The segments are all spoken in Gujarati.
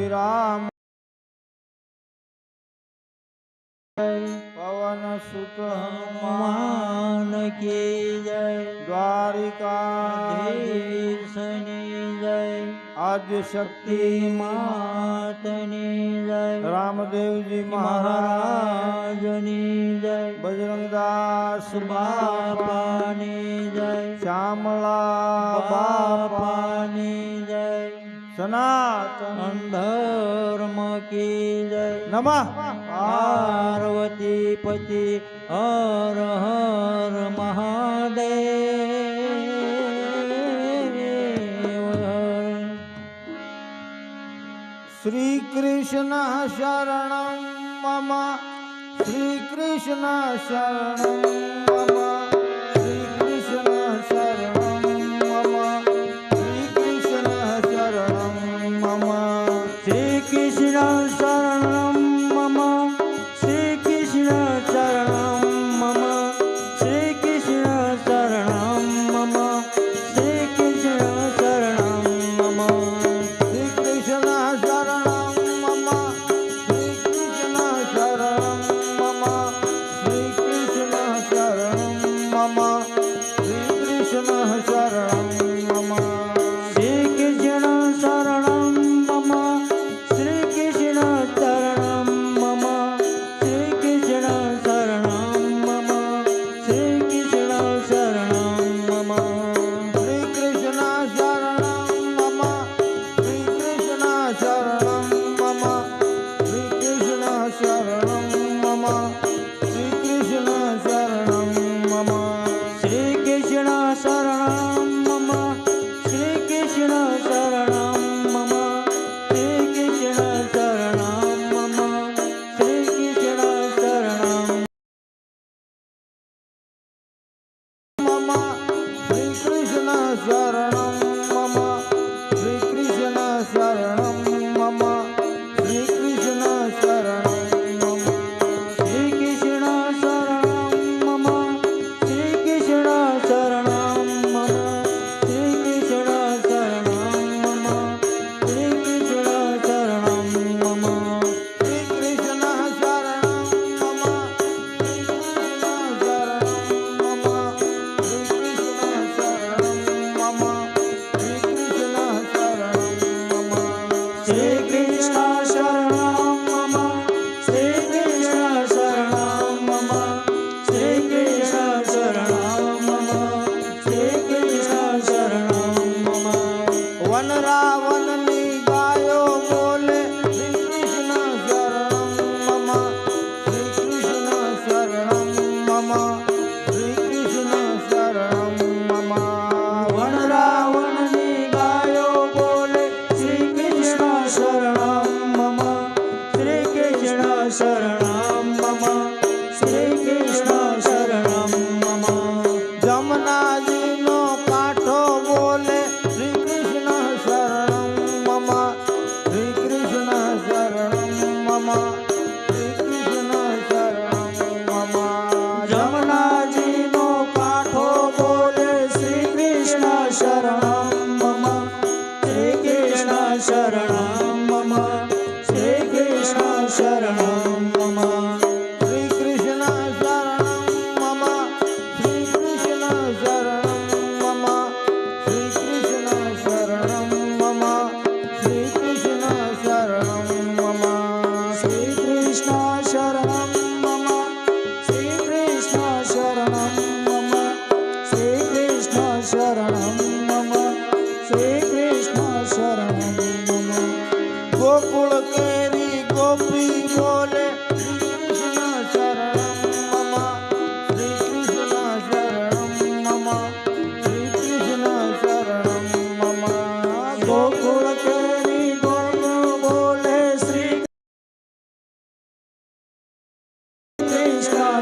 विराम पवन सुत हनुमान के जय। द्वारिका जय। आद्य शक्ति मातनी जय। रामदेव जी महाराजनी जय। बजरंगदास बापानी जय। श्यामला बापानी जय। सनातन ધર્મ કી જય. નમઃ. પાર્વતી પતિ હર હર મહાદેવ શ્રી કૃષ્ણ શરણ મમ. શ્રી કૃષ્ણ શરણ મમ. શ્રી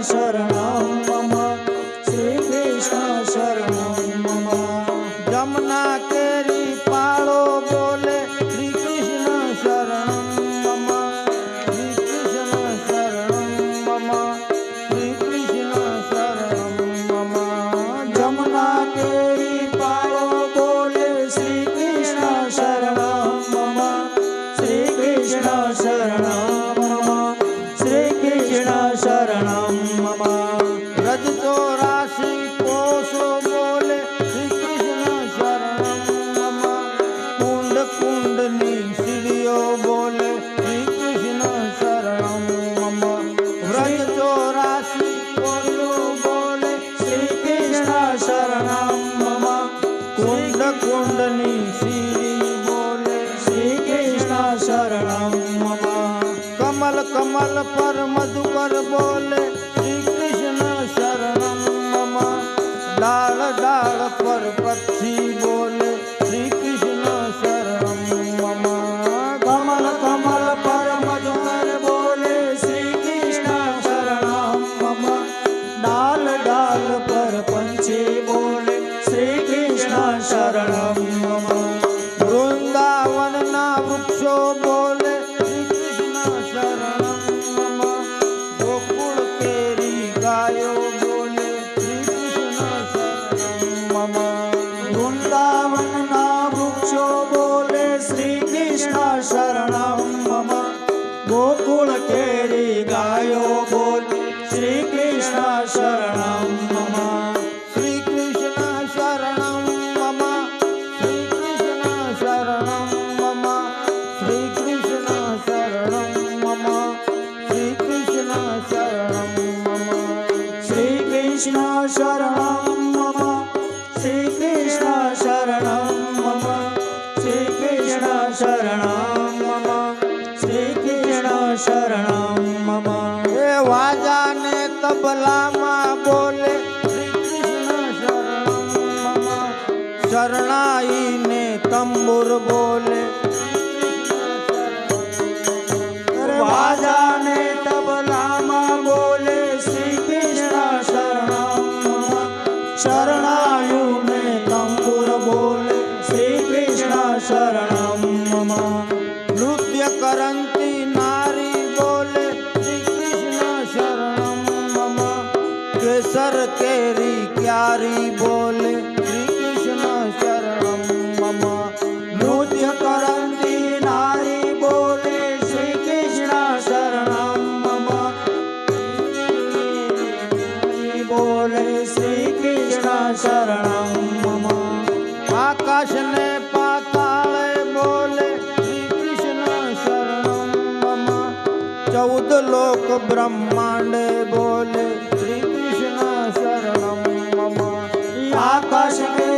शरण શરણામ મમા કુંડ કુંડની શિરી બોલે શ્રી કૃષ્ણ શરણામ મમા કમલ કમલ પર મધુકર બોલે शरण શ્રી કૃષ્ણ શરણ મમ એ વાજા ને તબલામાં બોલે શ્રી કૃષ્ણ શરણ મમ શરણાઈને તંબુર બોલે। વાજા ને તબલામાં બોલે શ્રી કૃષ્ણ શરણ શરણાયુને તંબુર બોલે શ્રી કૃષ્ણ શરણમ আকাশ নে পাতালে বলে, শ্রীকৃষ্ণ শরণ মম। চৌদ লোক ব্রহ্মাণ্ডে বলে, শ্রীকৃষ্ণ শরণ মম। আকাশ নে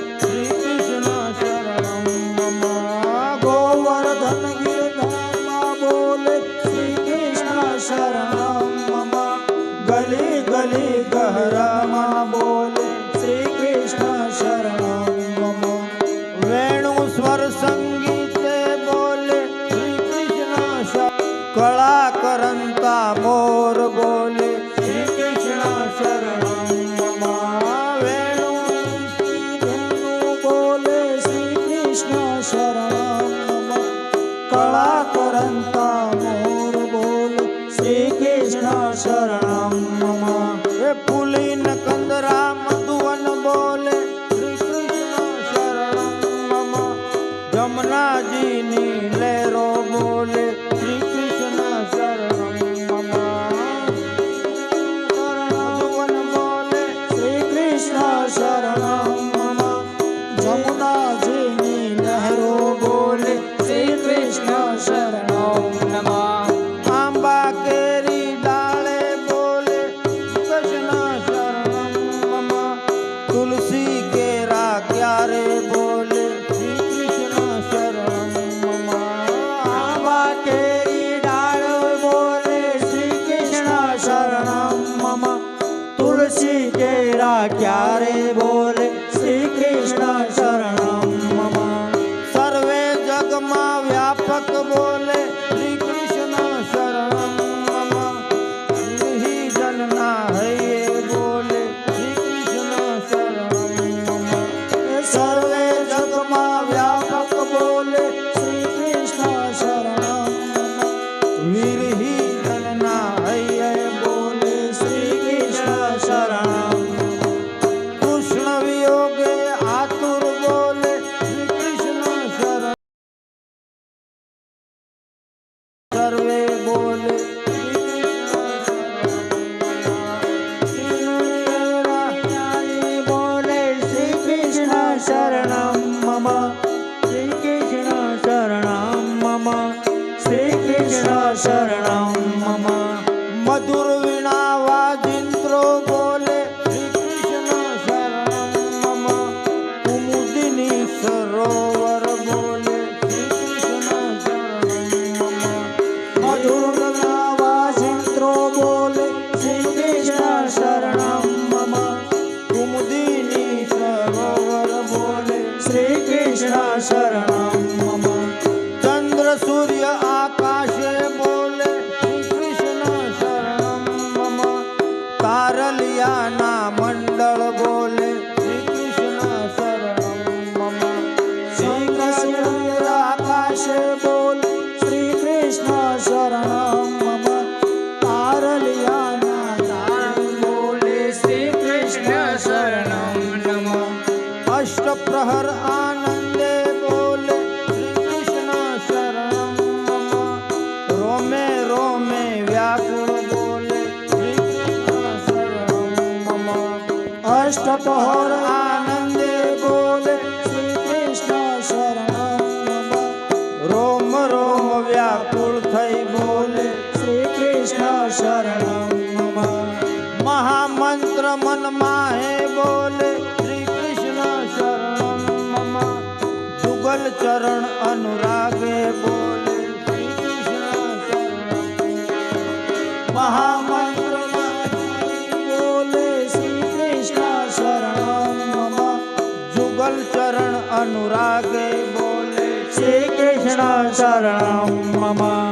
क्या रे શરણમ મમ મધુર વીણા વાજિંત્રો બોલે શ્રી કૃષ્ણ શરણમ મમ કુમુદિની સરોવર બોલે શ્રી કૃષ્ણ શરણમ મમ મધુર વીણા વાજિંત્રો બોલે શ્રી કૃષ્ણ શરણમ કુમુદિની સરોવર બોલે શ્રી કૃષ્ણ શરણમ ટહોર આનંદે બોલે શ્રી કૃષ્ણ શરણ રોમ રોમ વ્યાકુળ થઈ બોલે શ્રી કૃષ્ણ શરણ મહામંત્ર મનમાં હે બોલે શ્રી કૃષ્ણ શરણ જુગલ ચરણ અનુરાગે બોલે શ્રી કૃષ્ણ શરણ મહા कृष्ण शरणं मम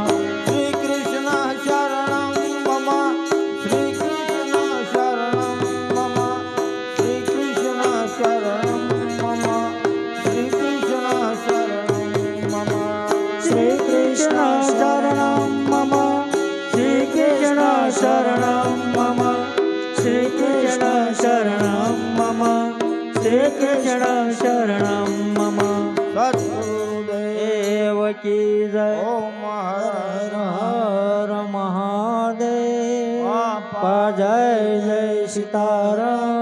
જય ઓમ હર હર મહાદેવ. જય જય સીતારામ.